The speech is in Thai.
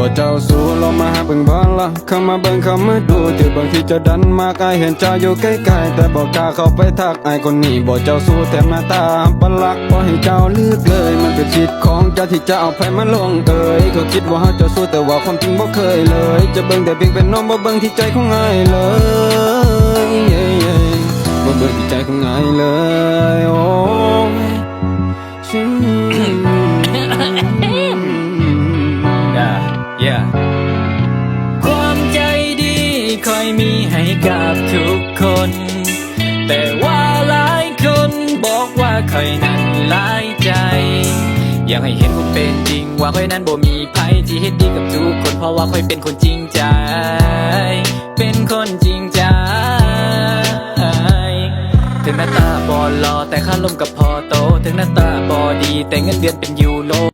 บ่เจ้าสู้ลองมาหาเบิ่งบ่ละเข้ามาเบิ่งเข้ามาดูที่บางทีจะดันมากอเห็นเจ้าอยู่ใกล้ๆแต่บ่กล้าเข้าไปทักไอคนนี้บ่เจ้าสู้แถมหน้าตาปลักบ่ให้เจ้าเลือกเลย มันเป็นสิทธิ์ของเจ้าที่จะเอาไผมาลงเอยก็คิดว่าเฮาจ้าสู้แต่ว่าความจริงบ่เคยเลย จะเบิ่งแต่เพียงเป็นน้องบ่เบิ่งที่ใจของอายเลยเย้ๆบ่เบิ่งที่ใจของอายเลยโอ้ฉัน อยมีให้กับทุกคน แต่ว่าหลายคนบอกว่าคอยนั้นหลายใจ อยากให้เห็นผมเป็นจริง ว่าคอยนั้นบ่มีภัยที่เฮ็ดดีกับทุกคน เพราะว่าคอยเป็นคนจริงใจ เป็นคนจริงใจถึงหน้าตาบอหลอแต่ค่าลมกับพอโต ถึงหน้าตาบอดี แต่เงินเดือนเป็นยูโร